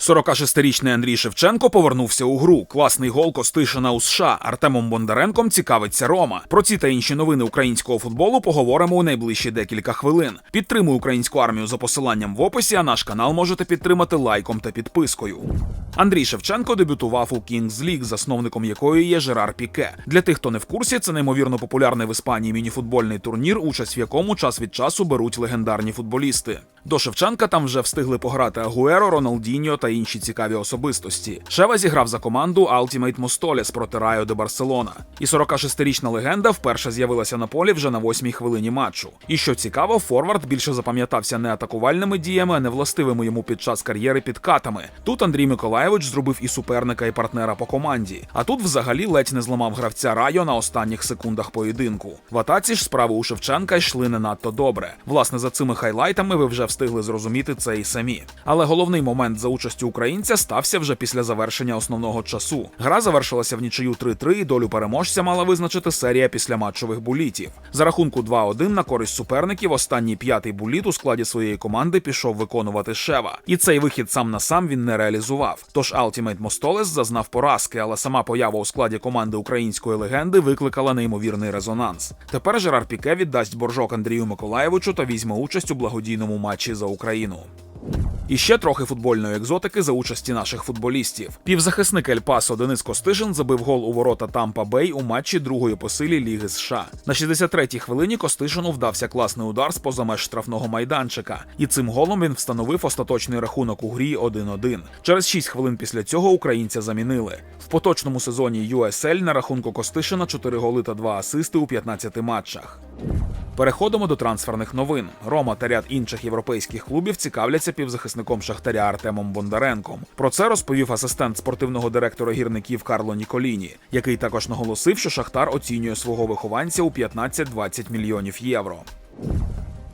46-річний Андрій Шевченко повернувся у гру. Класний гол Костишина у США. Артемом Бондаренком цікавиться Рома. Про ці та інші новини українського футболу поговоримо у найближчі декілька хвилин. Підтримуй українську армію за посиланням в описі, а наш канал можете підтримати лайком та підпискою. Андрій Шевченко дебютував у Kings League, засновником якої є Жерар Піке. Для тих, хто не в курсі, це неймовірно популярний в Іспанії мініфутбольний турнір, участь в якому час від часу беруть легендарні футболісти. До Шевченка там вже встигли пограти Агуеро, Роналдіньо та інші цікаві особистості. Шева зіграв за команду Ultimate Mostoles проти Райо де Барселона. І 46-річна легенда вперше з'явилася на полі вже на восьмій хвилині матчу. І що цікаво, Форвард більше запам'ятався не атакувальними діями, а не властивими йому під час кар'єри підкатами. Тут Андрій Миколаєвич зробив і суперника, і партнера по команді. А тут взагалі ледь не зламав гравця Райо на останніх секундах поєдинку. В атаці ж справи у Шевченка йшли не надто добре. Власне, за цими хайлайтами ви вже встигли зрозуміти це і самі. Але головний момент за участю українця стався вже після завершення основного часу. Гра завершилася в нічию 3-3, і долю переможця мала визначити серія післяматчових булітів. За рахунку 2-1 на користь суперників останній п'ятий буліт у складі своєї команди пішов виконувати Шева. І цей вихід сам на сам він не реалізував. Тож Ultimate Mostoles зазнав поразки, але сама поява у складі команди української легенди викликала неймовірний резонанс. Тепер Жерар Піке віддасть боржок Андрію Миколаєвичу та візьме участь у благодійному матчі за Україну. І ще трохи футбольної екзотики за участі наших футболістів. Півзахисник Ель Пасо Денис Костишин забив гол у ворота Тампа Бей у матчі другої по силі Ліги США. На 63-й хвилині Костишину вдався класний удар з поза меж штрафного майданчика, і цим голом він встановив остаточний рахунок у грі 1-1. Через 6 хвилин після цього українця замінили. В поточному сезоні USL на рахунку Костишина 4 голи та 2 асисти у 15 матчах. Переходимо до трансферних новин. Рома та ряд інших європейських клубів цікавляться півзахисником Шахтаря Артемом Бондаренком. Про це розповів асистент спортивного директора гірників Карло Ніколіні, який також наголосив, що Шахтар оцінює свого вихованця у 15-20 мільйонів євро.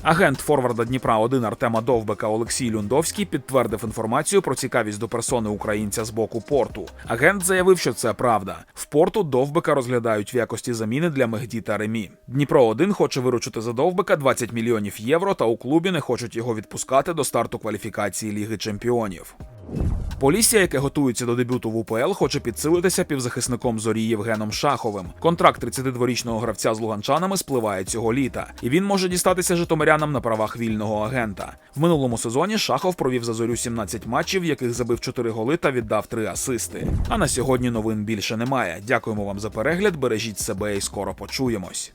Агент форварда Дніпра 1 Артема Довбека Олексій Люндовський підтвердив інформацію про цікавість до персони українця з боку порту. Агент заявив, що це правда. В порту Довбека розглядають в якості заміни для Мегді та Ремі. Дніпро 1 хоче виручити за Довбека 20 мільйонів євро, та у клубі не хочуть його відпускати до старту кваліфікації Ліги Чемпіонів. Полісся, яке готується до дебюту в УПЛ, хоче підсилитися півзахисником зорі Євгеном Шаховим. Контракт 32-річного гравця з луганчанами спливає цього літа, і він може дістатися житомирянам на правах вільного агента. В минулому сезоні Шахов провів за зорю 17 матчів, в яких забив 4 голи та віддав 3 асисти. А на сьогодні новин більше немає. Дякуємо вам за перегляд. Бережіть себе і скоро почуємось.